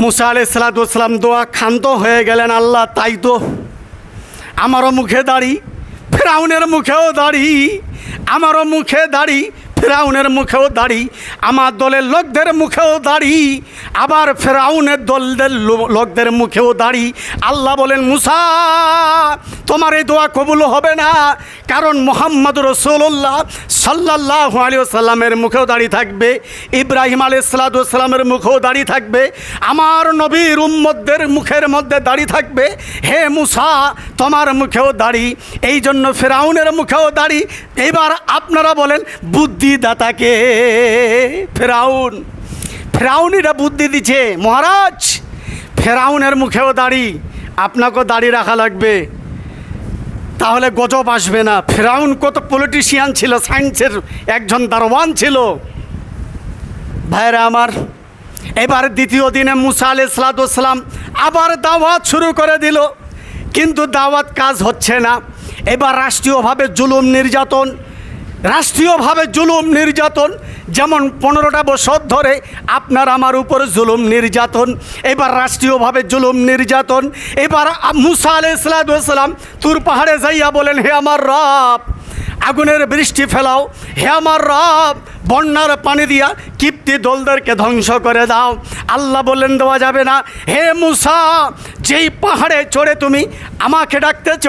মুসা আলি সালাতাম দোয়া ক্ষান্ত হয়ে গেলেন, আল্লাহ তাই তো আমারও মুখে দাড়ি, ফেরাউনের মুখেও দাড়ি, আমারও মুখে দাড়ি, ফেরাউনের মুখেও দাড়ি, আমার দলের লোকদের মুখেও দাড়ি, আবার ফেরাউনের দলদের লোকদের মুখেও দাড়ি। আল্লাহ বলেন, মুসা তোমার এই দোয়া কবুল হবে না। কারণ মোহাম্মদ রসুল্লাহ সাল্লাহ সাল্লামের মুখেও দাঁড়িয়ে থাকবে, ইব্রাহিম আলী মুখেও দাঁড়িয়ে থাকবে, আমার নবীর উম্মদের মুখের মধ্যে দাঁড়িয়ে থাকবে, হে মুসা, তোমার মুখেও দাড়ি এই জন্য ফেরাউনের মুখেও দাড়ি। এবার আপনারা বলেন, বুদ্ধিদাতাকে? ফেরাউন, ফেরাউনিরা বুদ্ধি দিচ্ছে, মহারাজ, ফেরাউনের মুখেও দাড়ি, আপনাকেও দাড়ি রাখা লাগবে। তাহলে গজব আসবে না। ফেরাউন কত পলিটিশিয়ান ছিল সায়েন্সের একজন দারোয়ান ছিল। ভাইরা আমার, এবার দ্বিতীয় দিনে মুসা আলি সালাতাম আবার দাওয়াত শুরু করে দিল। কিন্তু দাওয়াত কাজ হচ্ছে না। এবার রাষ্ট্রীয়ভাবে জুলুম নির্যাতন রাষ্ট্রীয়ভাবে জুলুম নির্যাতন, যেমন পনেরোটা বছর ধরে আপনার আমার উপর জুলুম নির্যাতন, এবার রাষ্ট্রীয়ভাবে জুলুম নির্যাতন, এবার মুসা আলাই ইসলাম তুর পাহাড়ে যাইয়া বলেন, হে আমার রব, আগুনের বৃষ্টি ফেলাও, হে আমার রব বন্যার পানি দিয়া কিপ্তি দলদেরকে ধ্বংস করে দাও। আল্লাহ বললেন দেওয়া যাবে না। হে মুসা, যেই পাহাড়ে চড়ে তুমি আমাকে ডাকতেছ,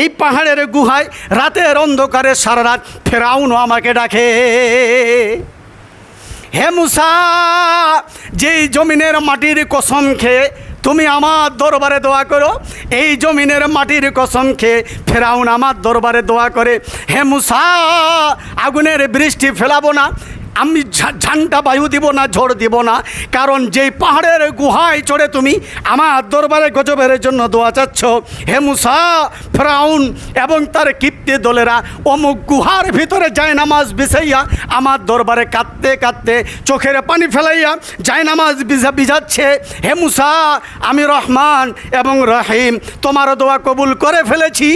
এই পাহাড়ের গুহায় রাতের অন্ধকারে সারা রাত ফেরাউনও আমাকে ডাকে। হে মুসা, যেই জমিনের মাটির কসম খেয়ে তুমি আমার দরবারে দোয়া করো। এই জমিনের মাটির কসম খেয়ে ফেরাউন আমার দরবারে দোয়া করে, হে মুসা, আগুনের বৃষ্টি ফেলাবো না। আমি ঝান্ডা বায়ু দিব না, ঝড় দিব না। কারণ যেই পাহাড়ের গুহায় চড়ে তুমি আমার দরবারে গজবের জন্য দোয়া চাচ্ছ, হে মুসা, ফ্রাউন এবং তার কীর্তি দলেরা, অমুক গুহার ভিতরে যায় নামাজ বিছাইয়া আমার দরবারে কাঁদতে কাঁদতে চোখের পানি ফেলাইয়া যায় নামাজ বিজা বিজাচ্ছে হে মুসা, আমি রহমান এবং রহিম, তোমার দোয়া কবুল করে ফেলেছি,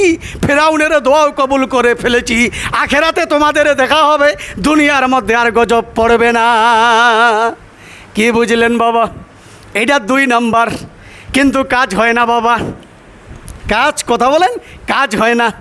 ফেরাউনের দোয়াও কবুল করে ফেলেছি। আখেরাতে তোমাদের দেখা হবে, দুনিয়ার মধ্যে আর গজব পড়বে না। কি বুঝলেন বাবা? এটা দুই নাম্বার। কিন্তু কাজ হয় না বাবা। কাজ, কথা বলেন? কাজ হয় না।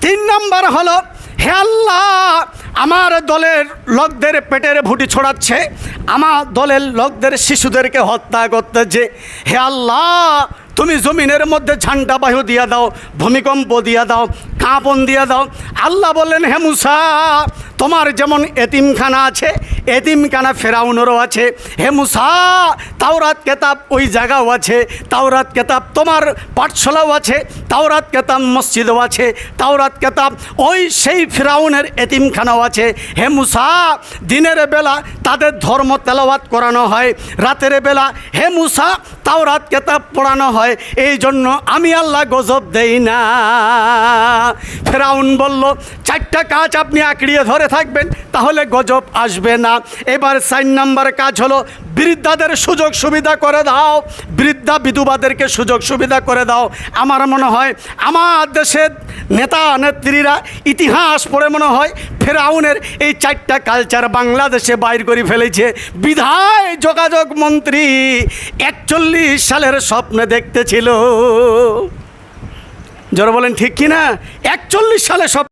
তিন নাম্বার হলো, হে আল্লাহ, আমার দলের লোকদের পেটের ভুটি ছড়াচ্ছে। আমার দলের লোকদের শিশুদেরকে হত্যা করতেছে। হে আল্লাহ তুমি জমিনের মধ্যে ঝান্ডা বাহু দিয়া দাও, ভূমিকম্প দিয়া দাও, কাঁপন দিয়া দাও। আল্লাহ বললেন, হে মুসা, তোমার যেমন এতিমখানা আছে এতিমখানা ফেরাউনেরও আছে। হে মুসা, তাওরাত কেতাব ওই জায়গাও আছে। তাওরাত কেতাব তোমার পাঠশালাও আছে। তাওরাত কেতাব মসজিদও আছে। তাওরাত কেতাব ওই সেই ফেরাউনের এতিমখানাও আছে। হে মুসা, দিনের বেলা তাদের ধর্ম তেলাওয়াত করানো হয়। রাতের বেলা হে মুসা, তাওরাত কেতাব পড়ানো হয়। এই জন্য আমি আল্লাহ গজব দেই না। ফেরাউন বলল, চারটা কাজ আপনি আঁকড়িয়ে ধরে থাকবেন, তাহলে গজব আসবে না। এবার সাইন নাম্বার কাজ হলো, বৃদ্ধাদের সুযোগ সুবিধা করে দাও। বৃদ্ধা বিধবাদেরকে সুযোগ সুবিধা করে দাও। আমার মনে হয়, আমার দেশের নেতা নেত্রীরা ইতিহাস পড়ে মনে হয়, ফেরাউনের এই চারটা কালচার বাংলাদেশে বাইর করে ফেলেছে। বিধায় যোগাযোগ মন্ত্রী একচল্লিশ সালের স্বপ্নে দেখতেছিল। যারা বলেন, ঠিক কিনা? একচল্লিশ সালে স্বপ্ন